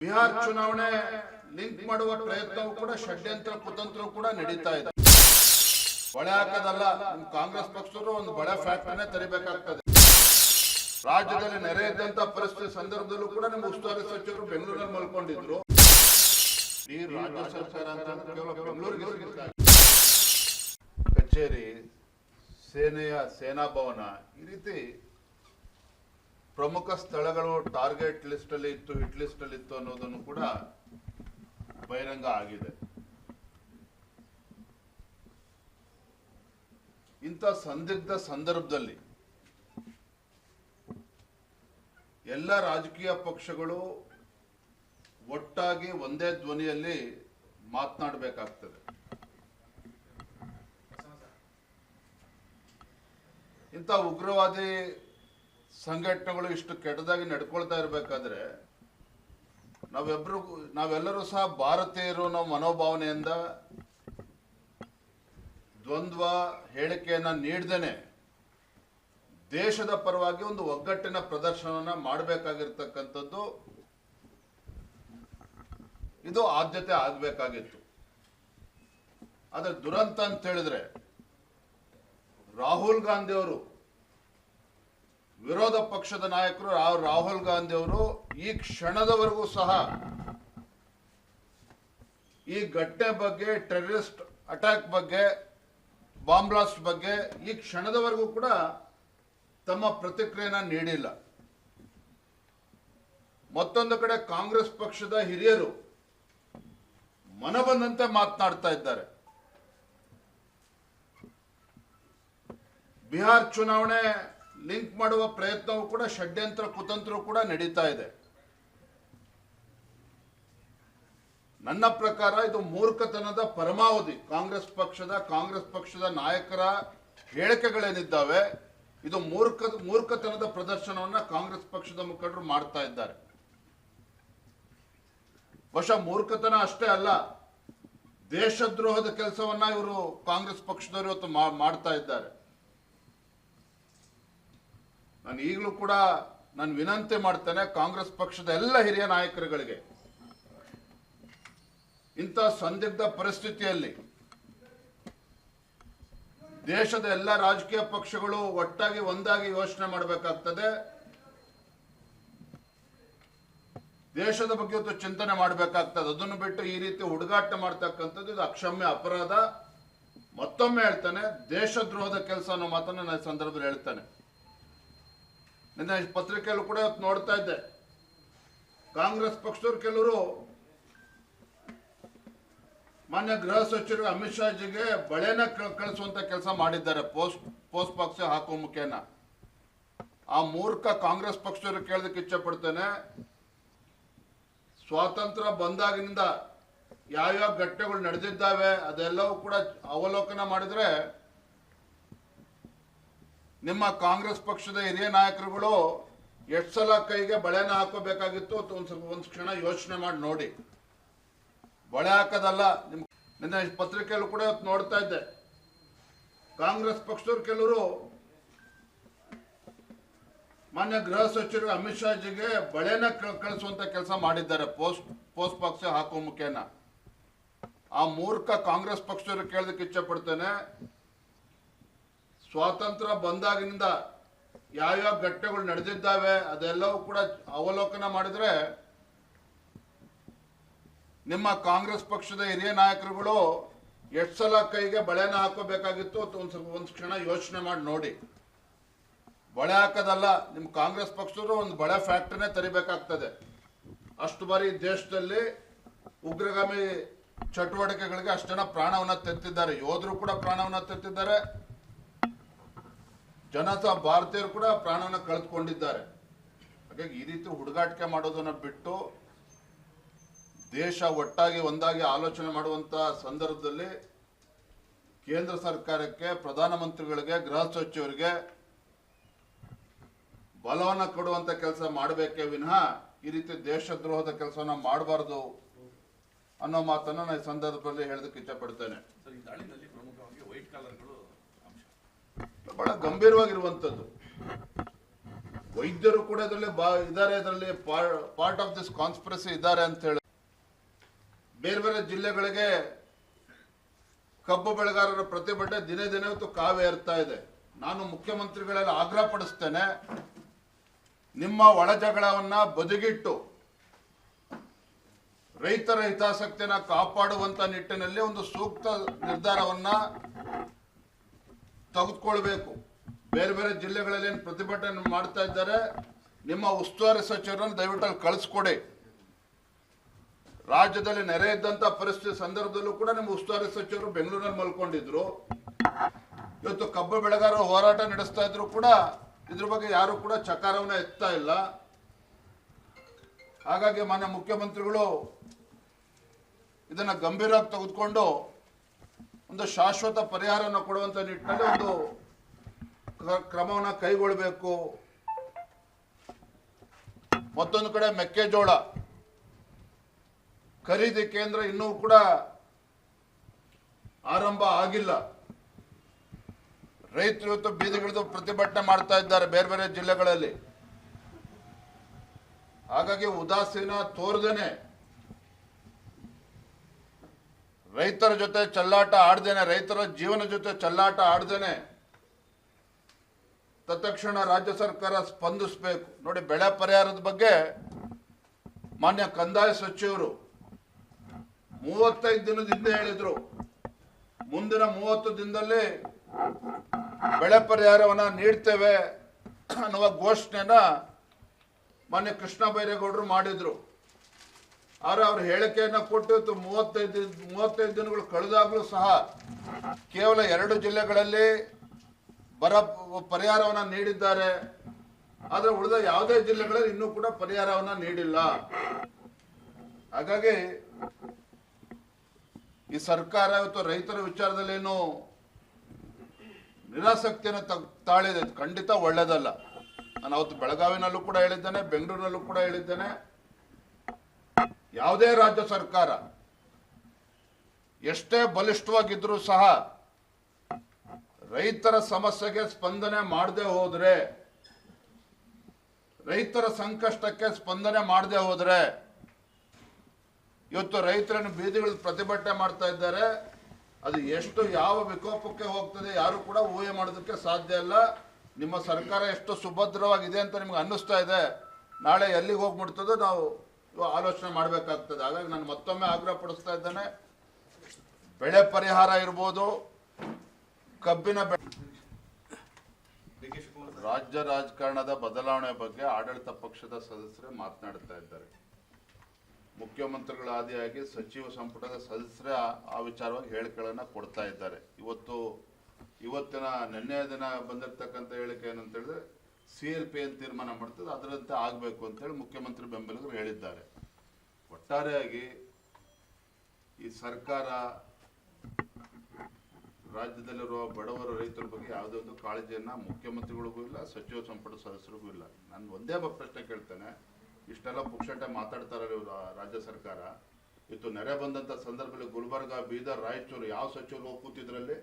ಬಿಹಾರ್ ಚುನಾವಣೆ ಲಿಂಕ್ ಮಾಡುವ ಪ್ರಯತ್ನವೂ ಕೂಡ, ಷಡ್ಯಂತ್ರ, ಕುತಂತ್ರ ಕೂಡ ನಡೀತಾ ಇದೆ. ಬಳೆ ಹಾಕೋದಲ್ಲ, ನಿಮ್ ಕಾಂಗ್ರೆಸ್ ಪಕ್ಷದವರು ಒಂದು ಬಳೆ ಫ್ಯಾಕ್ಟರಿನೇ ತೆರಿಬೇಕಾಗ್ತದೆ. ರಾಜ್ಯದಲ್ಲಿ ನೆರೆ ಇದ್ದಂತ ಪರಿಸ್ಥಿತಿ ಸಂದರ್ಭದಲ್ಲೂ ಕೂಡ ನಿಮ್ಮ ಉಸ್ತುವಾರಿ ಸಚಿವರು ಬೆಂಗಳೂರಲ್ಲಿ ಮಲ್ಕೊಂಡಿದ್ರು. ಈ ರಾಜ್ಯ ಸರ್ಕಾರ ಅಂತ ಕೇವಲ ಬೆಂಗಳೂರಿಗೆ ಕಚೇರಿ, ಸೇನೆಯ ಸೇನಾ ಭವನ, ಈ ರೀತಿ ಪ್ರಮುಖ ಸ್ಥಳಗಳು ಟಾರ್ಗೆಟ್ ಲಿಸ್ಟ್ ಅಲ್ಲಿ ಇತ್ತು, ಹಿಟ್ ಲಿಸ್ಟ್ ಅಲ್ಲಿ ಇತ್ತು ಅನ್ನೋದನ್ನು ಕೂಡ ಬಹಿರಂಗ ಆಗಿದೆ. ಇಂಥ ಸಂದಿಗ್ಧ ಸಂದರ್ಭದಲ್ಲಿ ಎಲ್ಲ ರಾಜಕೀಯ ಪಕ್ಷಗಳು ಒಟ್ಟಾಗಿ ಒಂದೇ ಧ್ವನಿಯಲ್ಲಿ ಮಾತನಾಡಬೇಕಾಗ್ತದೆ. ಇಂಥ ಉಗ್ರವಾದಿ ಸಂಘಟನೆಗಳು ಇಷ್ಟು ಕೆಟ್ಟದಾಗಿ ನಡ್ಕೊಳ್ತಾ ಇರಬೇಕಾದ್ರೆ ನಾವೆಬ್ರು ನಾವೆಲ್ಲರೂ ಸಹ ಭಾರತೀಯರು ನಾವು ಮನೋಭಾವನೆಯಿಂದ ದ್ವಂದ್ವ ಹೇಳಿಕೆಯನ್ನ ನೀಡ್ದೇನೆ ದೇಶದ ಪರವಾಗಿ ಒಂದು ಒಗ್ಗಟ್ಟಿನ ಪ್ರದರ್ಶನವನ್ನ ಮಾಡಬೇಕಾಗಿರ್ತಕ್ಕಂಥದ್ದು ಇದು ಆದ್ಯತೆ ಆಗಬೇಕಾಗಿತ್ತು. ಆದ್ರೆ ದುರಂತ ಅಂತ ಹೇಳಿದ್ರೆ ರಾಹುಲ್ ಗಾಂಧಿ ಅವರು ವಿರೋಧ ಪಕ್ಷದ ನಾಯಕರು ರಾಹುಲ್ ಗಾಂಧಿ ಅವರು ಈ ಕ್ಷಣದವರೆಗೂ ಸಹ ಈ ಘಟನೆ ಬಗ್ಗೆ, ಟೆರರಿಸ್ಟ್ ಅಟ್ಯಾಕ್ ಬಗ್ಗೆ, ಬಾಂಬ್ ಬ್ಲಾಸ್ಟ್ ಬಗ್ಗೆ ಈ ಕ್ಷಣದವರೆಗೂ ಕೂಡ ತಮ್ಮ ಪ್ರತಿಕ್ರಿಯೆನ ನೀಡಿಲ್ಲ. ಮತ್ತೊಂದು ಕಡೆ ಕಾಂಗ್ರೆಸ್ ಪಕ್ಷದ ಹಿರಿಯರು ಮನಬಂದಂತೆ ಮಾತನಾಡ್ತಾ ಇದ್ದಾರೆ. ಬಿಹಾರ್ ಚುನಾವಣೆ ಲಿಂಕ್ ಮಾಡುವ ಪ್ರಯತ್ನವೂ ಕೂಡ, ಷಡ್ಯಂತ್ರ, ಕುತಂತ್ರ ಕೂಡ ನಡೀತಾ ಇದೆ. ನನ್ನ ಪ್ರಕಾರ ಇದು ಮೂರ್ಖತನದ ಪರಮಾವಧಿ. ಕಾಂಗ್ರೆಸ್ ಪಕ್ಷದ ಕಾಂಗ್ರೆಸ್ ಪಕ್ಷದ ನಾಯಕರ ಹೇಳಿಕೆಗಳೇನಿದ್ದಾವೆ, ಇದು ಮೂರ್ಖ, ಮೂರ್ಖತನದ ಪ್ರದರ್ಶನವನ್ನ ಕಾಂಗ್ರೆಸ್ ಪಕ್ಷದ ಮುಖಂಡರು ಮಾಡ್ತಾ ಇದ್ದಾರೆ. ಬಹುಶಃ ಮೂರ್ಖತನ ಅಷ್ಟೇ ಅಲ್ಲ, ದೇಶದ್ರೋಹದ ಕೆಲಸವನ್ನ ಇವರು ಕಾಂಗ್ರೆಸ್ ಪಕ್ಷದವರು ಇವತ್ತು ಮಾಡ್ತಾ ಇದ್ದಾರೆ. ನಾನು ಈಗಲೂ ಕೂಡ ನಾನು ವಿನಂತಿ ಮಾಡ್ತೇನೆ ಕಾಂಗ್ರೆಸ್ ಪಕ್ಷದ ಎಲ್ಲ ಹಿರಿಯ ನಾಯಕರುಗಳಿಗೆ. ಇಂಥ ಸಂದಿಗ್ಧ ಪರಿಸ್ಥಿತಿಯಲ್ಲಿ ದೇಶದ ಎಲ್ಲ ರಾಜಕೀಯ ಪಕ್ಷಗಳು ಒಟ್ಟಾಗಿ ಒಂದಾಗಿ ಯೋಚನೆ ಮಾಡಬೇಕಾಗ್ತದೆ. ದೇಶದ ಬಗ್ಗೆ ಇವತ್ತು ಚಿಂತನೆ ಮಾಡಬೇಕಾಗ್ತದೆ. ಅದನ್ನು ಬಿಟ್ಟು ಈ ರೀತಿ ಹುಡುಗಾಟ ಮಾಡ್ತಕ್ಕಂಥದ್ದು ಇದು ಅಕ್ಷಮ್ಯ ಅಪರಾಧ. ಮತ್ತೊಮ್ಮೆ ಹೇಳ್ತಾನೆ, ದೇಶದ್ರೋಹದ ಕೆಲಸ ಅನ್ನೋ ಮಾತನ್ನ ನಾನು ಸಂದರ್ಭದಲ್ಲಿ ಹೇಳ್ತಾನೆ. ನಿನ್ನೆ ಪತ್ರಿಕೆಯಲ್ಲೂ ಕೂಡ ನೋಡ್ತಾ ಇದ್ದೆ. ಕಾಂಗ್ರೆಸ್ ಪಕ್ಷದವ್ರು ಕೆಲವರು ಮಾನ್ಯ ಗೃಹ ಸಚಿವರು ಅಮಿತ್ ಶಾಜಿಗೆ ಬಳೆನ ಕಳ್- ಕಳಿಸುವಂತ ಕೆಲಸ ಮಾಡಿದ್ದಾರೆ. ಪೋಸ್ಟ್ ಪೋಸ್ಟ್ ಬಾಕ್ಸ್ ಹಾಕೋ ಮುಖೇನ. ಆ ಮೂರ್ಖ ಕಾಂಗ್ರೆಸ್ ಪಕ್ಷದವರು ಕೇಳೋದಕ್ಕೆ ಇಚ್ಛೆ ಪಡ್ತೇನೆ ಸ್ವಾತಂತ್ರ್ಯ ಬಂದಾಗಿನಿಂದ ಯಾವ್ಯಾವ ಘಟನೆಗಳು ನಡೆದಿದ್ದಾವೆ ಅದೆಲ್ಲವೂ ಕೂಡ ಅವಲೋಕನ ಮಾಡಿದ್ರೆ ನಿಮ್ಮ ಕಾಂಗ್ರೆಸ್ ಪಕ್ಷದ ಹಿರಿಯ ನಾಯಕರುಗಳು ಎಷ್ಟು ಸಲ ಕೈಗೆ ಬಳೆನ ಹಾಕೋಬೇಕಾಗಿತ್ತು ಅಂತ ಒಂದು ಒಂದ್ ಕ್ಷಣ ಯೋಚನೆ ಮಾಡಿ ನೋಡಿ. ಬಳೆ ಹಾಕೋದಲ್ಲ, ನಿಮ್ ನಿನ್ನೆ ಪತ್ರಿಕೆಯಲ್ಲೂ ಕೂಡ ಇವತ್ತು ನೋಡ್ತಾ ಇದ್ದೆ. ಕಾಂಗ್ರೆಸ್ ಪಕ್ಷದವ್ರು ಕೆಲವರು ಮಾನ್ಯ ಗೃಹ ಸಚಿವರು ಅಮಿತ್ ಶಾಜಿಗೆ ಬಳೆನ ಕಳ್- ಕಳಿಸುವಂತ ಕೆಲಸ ಮಾಡಿದ್ದಾರೆ, ಪೋಸ್ಟ್ ಪೋಸ್ಟ್ ಬಾಕ್ಸ್ ಹಾಕೋ ಮುಖೇನ. ಆ ಮೂರ್ಖ ಕಾಂಗ್ರೆಸ್ ಪಕ್ಷದವರು ಕೇಳೋದಕ್ಕೆ ಇಚ್ಛೆ ಪಡ್ತೇನೆ ಸ್ವಾತಂತ್ರ್ಯ ಬಂದಾಗಿನಿಂದ ಯಾವ್ಯಾವ ಘಟನೆಗಳು ನಡೆದಿದ್ದಾವೆ ಅದೆಲ್ಲವೂ ಕೂಡ ಅವಲೋಕನ ಮಾಡಿದ್ರೆ ನಿಮ್ಮ ಕಾಂಗ್ರೆಸ್ ಪಕ್ಷದ ಹಿರಿಯ ನಾಯಕರುಗಳು ಎಷ್ಟು ಸಲ ಕೈಗೆ ಬಳೆನ ಹಾಕೋಬೇಕಾಗಿತ್ತು ಒಂದು ಸ್ವಲ್ಪ ಒಂದು ಕ್ಷಣ ಯೋಚನೆ ಮಾಡಿ ನೋಡಿ. ಬಳೆ ಹಾಕೋದಲ್ಲ ನಿಮ್ಮ ಕಾಂಗ್ರೆಸ್ ಪಕ್ಷದವರು ಒಂದು ಬಳೆ ಫ್ಯಾಕ್ಟ್ರಿನೇ ತರಿಬೇಕಾಗ್ತದೆ. ಅಷ್ಟು ಬಾರಿ ದೇಶದಲ್ಲಿ ಉಗ್ರಗಾಮಿ ಚಟುವಟಿಕೆಗಳಿಗೆ ಅಷ್ಟು ಜನ ಪ್ರಾಣವನ್ನು ತೆತ್ತಿದ್ದಾರೆ. ಯೋಧರು ಕೂಡ ಪ್ರಾಣವನ್ನು ತೆತ್ತಿದ್ದಾರೆ. ಜನ ಸಹ ಭಾರತೀಯರು ಕೂಡ ಪ್ರಾಣವನ್ನ ಕಳೆದುಕೊಂಡಿದ್ದಾರೆ. ಹಾಗಾಗಿ ಈ ರೀತಿ ಹುಡುಗಾಟಿಕೆ ಮಾಡೋದನ್ನ ಬಿಟ್ಟು ದೇಶ ಒಟ್ಟಾಗಿ ಒಂದಾಗಿ ಆಲೋಚನೆ ಮಾಡುವಂತ ಸಂದರ್ಭದಲ್ಲಿ ಕೇಂದ್ರ ಸರ್ಕಾರಕ್ಕೆ, ಪ್ರಧಾನಮಂತ್ರಿಗಳಿಗೆ, ಗೃಹ ಸಚಿವರಿಗೆ ಬಲವನ್ನ ಕೊಡುವಂತ ಕೆಲಸ ಮಾಡಬೇಕೇ ವಿನಃ ಈ ರೀತಿ ದೇಶದ್ರೋಹದ ಕೆಲಸವನ್ನ ಮಾಡಬಾರದು ಅನ್ನೋ ಮಾತನ್ನ ನಾನು ಈ ಸಂದರ್ಭದಲ್ಲಿ ಹೇಳೋದಕ್ಕೆ ಇಚ್ಛಪಡ್ತೇನೆ ಬಹಳ ಗಂಭೀರವಾಗಿರುವಂಥದ್ದು. ವೈದ್ಯರು ಕೂಡ ಅದರಲ್ಲಿ ಬಾ, ಇದ್ದಾರೆ ಅದರಲ್ಲಿ ಪಾರ್ಟ್ ಆಫ್ ದಿಸ್ ಕಾನ್ಸ್ಪಿರಸಿ ಇದ್ದಾರೆ ಅಂತ ಹೇಳಿ. ಬೇರೆ ಬೇರೆ ಜಿಲ್ಲೆಗಳಿಗೆ ಕಬ್ಬು ಬೆಳೆಗಾರರ ಪ್ರತಿಭಟನೆ ದಿನೇ ದಿನೇ ಕಾವೇ ಏರ್ತಾ ಇದೆ. ನಾನು ಮುಖ್ಯಮಂತ್ರಿಗಳೆಲ್ಲ ಆಗ್ರಹ ಪಡಿಸ್ತೇನೆ, ನಿಮ್ಮ ಒಳಜಗಳವನ್ನ ಬದುಗಿಟ್ಟು ರೈತರ ಹಿತಾಸಕ್ತಿಯನ್ನ ಕಾಪಾಡುವಂತ ನಿಟ್ಟಿನಲ್ಲಿ ಒಂದು ಸೂಕ್ತ ನಿರ್ಧಾರವನ್ನ ತೆಗೆದುಕೊಳ್ಬೇಕು. ಬೇರೆ ಬೇರೆ ಜಿಲ್ಲೆಗಳಲ್ಲಿ ಏನು ಪ್ರತಿಭಟನೆ ಮಾಡ್ತಾ ಇದ್ದಾರೆ. ನಿಮ್ಮ ಉಸ್ತುವಾರಿ ಸಚಿವರನ್ನು ದಯವಿಟ್ಟು ಕಳಿಸ್ಕೊಡಿ. ರಾಜ್ಯದಲ್ಲಿ ನೆರೆ ಇದ್ದಂತ ಪರಿಸ್ಥಿತಿ ಸಂದರ್ಭದಲ್ಲೂ ಕೂಡ ನಿಮ್ಮ ಉಸ್ತುವಾರಿ ಸಚಿವರು ಬೆಂಗಳೂರಿನಲ್ಲಿ ಮಲ್ಕೊಂಡಿದ್ರು. ಇವತ್ತು ಕಬ್ಬು ಬೆಳೆಗಾರ ಹೋರಾಟ ನಡೆಸ್ತಾ ಇದ್ರು ಕೂಡ ಇದ್ರ ಬಗ್ಗೆ ಯಾರು ಕೂಡ ಚಕಾರವನ್ನ ಎತ್ತಾ ಇಲ್ಲ. ಹಾಗಾಗಿ ಮಾನ್ಯ ಮುಖ್ಯಮಂತ್ರಿಗಳು ಇದನ್ನ ಗಂಭೀರವಾಗಿ ತೆಗೆದುಕೊಂಡು ಒಂದು ಶಾಶ್ವತ ಪರಿಹಾರವನ್ನು ಕೊಡುವಂತ ನಿಟ್ಟಿನಲ್ಲಿ ಒಂದು ಕ್ರಮವನ್ನು ಕೈಗೊಳ್ಳಬೇಕು. ಮತ್ತೊಂದು ಕಡೆ ಮೆಕ್ಕೆಜೋಳ ಖರೀದಿ ಕೇಂದ್ರ ಇನ್ನೂ ಕೂಡ ಆರಂಭ ಆಗಿಲ್ಲ. ರೈತರು ಇವತ್ತು ಬೀದಿಗಿಳಿದು ಪ್ರತಿಭಟನೆ ಮಾಡ್ತಾ ಇದ್ದಾರೆ ಬೇರೆ ಬೇರೆ ಜಿಲ್ಲೆಗಳಲ್ಲಿ. ಹಾಗಾಗಿ ಉದಾಸೀನ ತೋರ್ದೇನೆ ರೈತರ ಜೊತೆ ಚಲ್ಲಾಟ ಆಡ್ದೇನೆ, ರೈತರ ಜೀವನ ಜೊತೆ ಚಲ್ಲಾಟ ಆಡ್ದೇನೆ, ತತ್ಕ್ಷಣ ರಾಜ್ಯ ಸರ್ಕಾರ ಸ್ಪಂದಿಸಬೇಕು. ನೋಡಿ, ಬೆಳೆ ಪರಿಹಾರದ ಬಗ್ಗೆ ಮಾನ್ಯ ಕಂದಾಯ ಸಚಿವರು ಮೂವತ್ತೈದು ದಿನದ ಹಿಂದೆ ಹೇಳಿದ್ರು. ಮುಂದಿನ ಮೂವತ್ತು ದಿನದಲ್ಲಿ ಬೆಳೆ ಪರಿಹಾರವನ್ನ ನೀಡ್ತೇವೆ ಅನ್ನುವ ಘೋಷಣೆನ ಮಾನ್ಯ ಕೃಷ್ಣ ಬೈರೇಗೌಡರು ಮಾಡಿದ್ರು. ಆದ್ರೆ ಅವ್ರ ಹೇಳಿಕೆಯನ್ನ ಕೊಟ್ಟು ಇವತ್ತು ಮೂವತ್ತೈದು ಮೂವತ್ತೈದು ದಿನಗಳು ಕಳೆದಾಗಲೂ ಸಹ ಕೇವಲ ಎರಡು ಜಿಲ್ಲೆಗಳಲ್ಲಿ ಬರ ಪರಿಹಾರವನ್ನ ನೀಡಿದ್ದಾರೆ. ಆದ್ರೆ ಉಳಿದ ಯಾವುದೇ ಜಿಲ್ಲೆಗಳಲ್ಲಿ ಇನ್ನೂ ಕೂಡ ಪರಿಹಾರವನ್ನ ನೀಡಿಲ್ಲ. ಹಾಗಾಗಿ ಈ ಸರ್ಕಾರ ಇವತ್ತು ರೈತರ ವಿಚಾರದಲ್ಲಿ ಏನು ನಿರಾಸಕ್ತಿಯನ್ನು ತ- ತಾಳಿದೆ. ಖಂಡಿತ ಒಳ್ಳೇದಲ್ಲ. ನಾನು ಅವತ್ತು ಬೆಳಗಾವಿನಲ್ಲೂ ಕೂಡ ಹೇಳಿದ್ದೇನೆ, ಬೆಂಗಳೂರಿನಲ್ಲೂ ಕೂಡ ಹೇಳಿದ್ದೇನೆ. ಯಾವುದೇ ರಾಜ್ಯ ಸರ್ಕಾರ ಎಷ್ಟೇ ಬಲಿಷ್ಠವಾಗಿದ್ದರೂ ಸಹ ರೈತರ ಸಮಸ್ಯೆಗೆ ಸ್ಪಂದನೆ ಮಾಡದೆ ಹೋದರೆ, ರೈತರ ಸಂಕಷ್ಟಕ್ಕೆ ಸ್ಪಂದನೆ ಮಾಡದೆ ಹೋದರೆ, ಇವತ್ತು ರೈತರನ್ನು ಬೀದಿಗಳು ಪ್ರತಿಭಟನೆ ಮಾಡ್ತಾ ಇದ್ದಾರೆ. ಅದು ಎಷ್ಟು ಯಾವ ವಿಕೋಪಕ್ಕೆ ಹೋಗ್ತದೆ ಯಾರು ಕೂಡ ಊಹೆ ಮಾಡೋದಕ್ಕೆ ಸಾಧ್ಯ ಇಲ್ಲ. ನಿಮ್ಮ ಸರ್ಕಾರ ಎಷ್ಟು ಸುಭದ್ರವಾಗಿದೆ ಅಂತ ನಿಮ್ಗೆ ಅನ್ನಿಸ್ತಾ ಇದೆ. ನಾಳೆ ಎಲ್ಲಿಗೆ ಹೋಗ್ಬಿಡ್ತದೋ ನಾವು ಆಲೋಚನೆ ಮಾಡಬೇಕಾಗ್ತದೆ. ಹಾಗಾಗಿ ನಾನು ಮತ್ತೊಮ್ಮೆ ಆಗ್ರಹ ಪಡಿಸ್ತಾ ಇದ್ದೇನೆ. ಬೆಳೆ ಪರಿಹಾರ ಇರ್ಬೋದು. ಕಬ್ಬಿನ ರಾಜ್ಯ ರಾಜಕಾರಣದ ಬದಲಾವಣೆ ಬಗ್ಗೆ ಆಡಳಿತ ಪಕ್ಷದ ಸದಸ್ಯರೇ ಮಾತನಾಡ್ತಾ ಇದ್ದಾರೆ. ಮುಖ್ಯಮಂತ್ರಿಗಳ ಆದಿಯಾಗಿ ಸಚಿವ ಸಂಪುಟದ ಸದಸ್ಯರೇ ಆ ವಿಚಾರವಾಗಿ ಹೇಳಿಕೆಗಳನ್ನ ಕೊಡ್ತಾ ಇದ್ದಾರೆ. ಇವತ್ತು, ಇವತ್ತಿನ, ನಿನ್ನೆ ದಿನ ಬಂದಿರತಕ್ಕಂಥ ಹೇಳಿಕೆ ಏನಂತ ಹೇಳಿದ್ರೆ ಸಿ ಎಲ್ ಪಿ ಏನು ತೀರ್ಮಾನ ಮಾಡ್ತದೆ ಅದರಂತೆ ಆಗಬೇಕು ಅಂತೇಳಿ ಮುಖ್ಯಮಂತ್ರಿ ಬೆಂಬಲಿಗರು ಹೇಳಿದ್ದಾರೆ. ಒಟ್ಟಾರೆಯಾಗಿ ಈ ಸರ್ಕಾರ ರಾಜ್ಯದಲ್ಲಿರುವ ಬಡವರ ರೈತರ ಬಗ್ಗೆ ಯಾವುದೇ ಒಂದು ಕಾಳಜಿಯನ್ನು ಮುಖ್ಯಮಂತ್ರಿಗಳಿಗೂ ಇಲ್ಲ, ಸಚಿವ ಸಂಪುಟ ಸದಸ್ಯರಿಗೂ ಇಲ್ಲ. ನಾನು ಒಂದೇ ಪ್ರಶ್ನೆ ಕೇಳ್ತೇನೆ. ಇಷ್ಟೆಲ್ಲ ಪುಕ್ಷಟೆ ಮಾತಾಡ್ತಾರಲ್ಲ ಇವರು ರಾಜ್ಯ ಸರ್ಕಾರ. ಇತ್ತು ನೆರೆ ಬಂದಂಥ ಸಂದರ್ಭದಲ್ಲಿ ಗುಲ್ಬರ್ಗ, ಬೀದರ್, ರಾಯಚೂರು ಯಾವ ಸಚಿವರು ಹೋಗಿ ಕೂತಿದ್ರಲ್ಲಿ?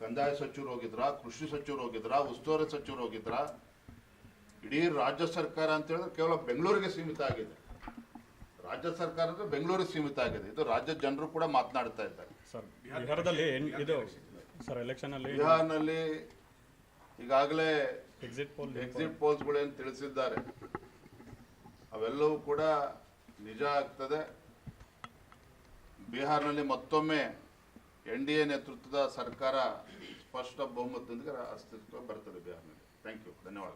ಕಂದಾಯ ಸಚಿವರು ಹೋಗಿದ್ರಾ? ಕೃಷಿ ಸಚಿವರು ಹೋಗಿದ್ರಾ? ಉಸ್ತುವಾರಿ ಸಚಿವರು ಹೋಗಿದ್ರಾ? ಇಡೀ ರಾಜ್ಯ ಸರ್ಕಾರ ಅಂತ ಹೇಳಿದ್ರೆ ಕೇವಲ ಬೆಂಗಳೂರಿಗೆ ಸೀಮಿತ ಆಗಿದೆ. ರಾಜ್ಯ ಸರ್ಕಾರ ಅಂದ್ರೆ ಬೆಂಗಳೂರಿಗೆ ಸೀಮಿತ ಆಗಿದೆ. ಇದು ರಾಜ್ಯದ ಜನರು ಕೂಡ ಮಾತನಾಡ್ತಾ ಇದ್ದಾರೆ. ಸರ್ ಬಿಹಾರದಲ್ಲಿ ಇದು? ಸರ್ ಎಲೆಕ್ಷನ್ ಅಲ್ಲಿ ಬಿಹಾರ್ನಲ್ಲಿ ಈಗಾಗಲೇ ಎಕ್ಸಿಟ್ ಪೋಲ್ ಎಕ್ಸಿಟ್ ಪೋಲ್ಸ್ಗಳು ಏನು ತಿಳಿಸಿದ್ದಾರೆ. ಅವೆಲ್ಲವೂ ಕೂಡ ನಿಜ ಆಗ್ತದೆ. ಬಿಹಾರ್ನಲ್ಲಿ ಮತ್ತೊಮ್ಮೆ ಎನ್ ಡಿ ಎ ನೇತೃತ್ವದ ಸರ್ಕಾರ ಸ್ಪಷ್ಟ ಬಹುಮತದೊಂದಿಗೆ ಅಸ್ತಿತ್ವ ಬರ್ತದೆ ಬಿಹಾರ್ನಲ್ಲಿ. ಥ್ಯಾಂಕ್ ಯು ಧನ್ಯವಾದ